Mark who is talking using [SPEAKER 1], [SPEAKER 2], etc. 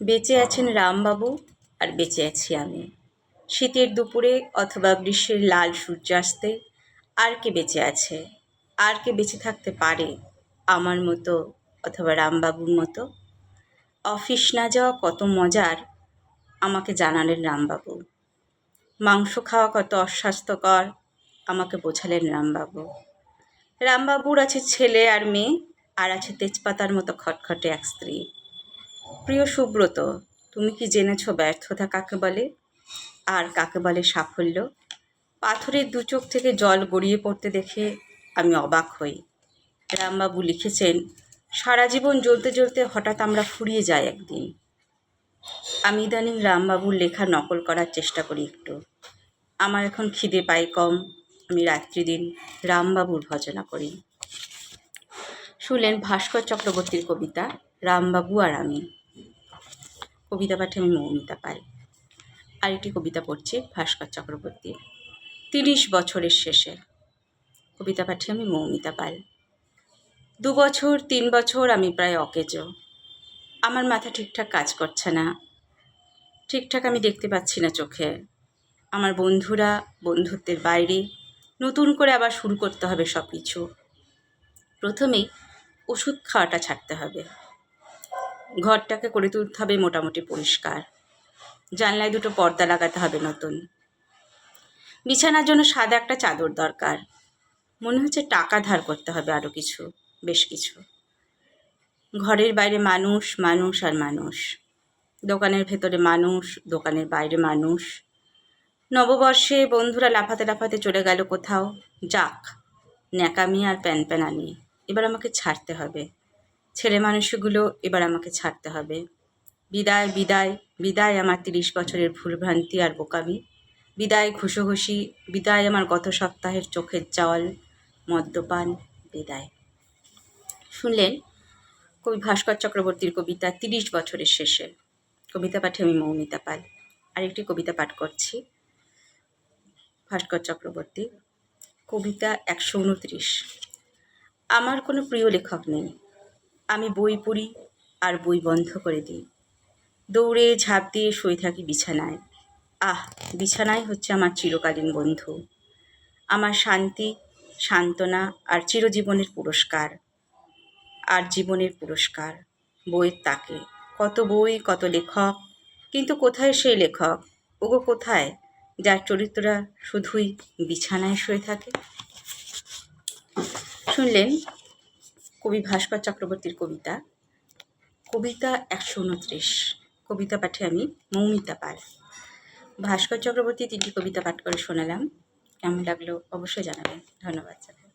[SPEAKER 1] বেঁচে আছেন রামবাবু আর বেঁচে আছি আমি। শীতের দুপুরে অথবা গ্রীষ্মের লাল সূর্যাস্তে আর কে বেঁচে আছে, আর কে বেঁচে থাকতে পারে আমার মতো অথবা রামবাবুর মতো? অফিস না যাওয়া কত মজার, আমাকে জানালেন রামবাবু। মাংস খাওয়া কত অস্বাস্থ্যকর, আমাকে বোঝালেন রামবাবু। রামবাবুর আছে ছেলে আর মেয়ে, আর আছে তেজপাতার মতো খটখটে এক স্ত্রী। প্রিয় সুব্রত, তুমি কি জেনেছ ব্যর্থতা কাকে বলে? আর কাকে বলে সাফল্য? পাথরের দু চোখ থেকে জল গড়িয়ে পড়তে দেখে আমি অবাক হই। রামবাবু লিখেছেন, সারা জীবন জ্বলতে জ্বলতে হঠাৎ আমরা ফুরিয়ে যাই একদিন। আমি ইদানিং রামবাবুর লেখা নকল করার চেষ্টা করি একটু। আমার এখন খিদে পাই কম। আমি রাত্রি দিন রামবাবুর ভজনা করি। শুনলেন ভাস্কর চক্রবর্তীর কবিতা, রামবাবু আর আমি। কবিতা পাঠে আমি মৌমিতা পাই আরেকটি কবিতা পড়ছি ভাস্কর চক্রবর্তীর তিরিশ বছরের শেষে। কবিতা পাঠে আমি মৌমিতা পাল। দু বছর, তিন বছর আমি প্রায় অকেজো। আমার মাথা ঠিকঠাক কাজ করছে না। ঠিকঠাক আমি দেখতে পাচ্ছি না চোখে। আমার বন্ধুরা, বন্ধুত্বের বাইরে, নতুন করে আবার শুরু করতে হবে সব কিছু প্রথমেই ওষুধ খাওয়াটা ছাড়তে হবে। ঘরটাকে করে তুলতে হবে মোটামুটি পরিষ্কার। জানলায় দুটো পর্দা লাগাতে হবে নতুন। বিছানার জন্য সাদা একটা চাদর দরকার। মনে হচ্ছে টাকা ধার করতে হবে আরও কিছু, বেশ কিছু। ঘরের বাইরে মানুষ মানুষ আর মানুষ। দোকানের ভেতরে মানুষ, দোকানের বাইরে মানুষ। নববর্ষে বন্ধুরা লাফাতে লাফাতে চলে গেল কোথাও। যাক, ন্যাকামি আর প্যান প্যানানি এবার আমাকে ছাড়তে হবে। ছেলে মানুষগুলো এবার আমাকে ছাড়তে হবে। বিদায় বিদায় বিদায় আমার তিরিশ বছরের ভুলভ্রান্তি আর বোকামি। বিদায় ঘুষোঘুষি, বিদায় আমার গত সপ্তাহের চোখের জল, মদ্যপান, বিদায়। শুনলেন? কবি ভাস্কর চক্রবর্তীর কবিতা তিরিশ বছরের শেষে। কবিতা পাঠে আমি মৌমিতা পাল। আরেকটি কবিতা পাঠ করছি। ভাস্কর চক্রবর্তী, কবিতা একশো উনত্রিশ। আমার কোনো প্রিয় লেখক নেই। আমি বই পড়ি আর বই বন্ধ করে দিই। দৌড়ে ঝাঁপ দিয়ে শুয়ে থাকি বিছানায়। আহ বিছানায় হচ্ছে আমার চিরকালীন বন্ধু। আমার শান্তি, সান্ত্বনা আর চিরজীবনের পুরস্কার। আর জীবনের পুরস্কার, বইয়ের তাকে। কত বই, কত লেখক, কিন্তু কোথায় সেই লেখক? ওগো কোথায়, যার চরিত্ররা শুধুই বিছানায় শুয়ে থাকে? শুনলেন কবি ভাস্কর চক্রবর্তীর কবিতা। কবিতা একশো উনত্রিশ। কবিতা পাঠে আমি মৌমিতা পাল। ভাস্কর চক্রবর্তী তিনটি কবিতা পাঠ করে শোনালাম। কেমন লাগল অবশ্যই জানাবেন। ধন্যবাদ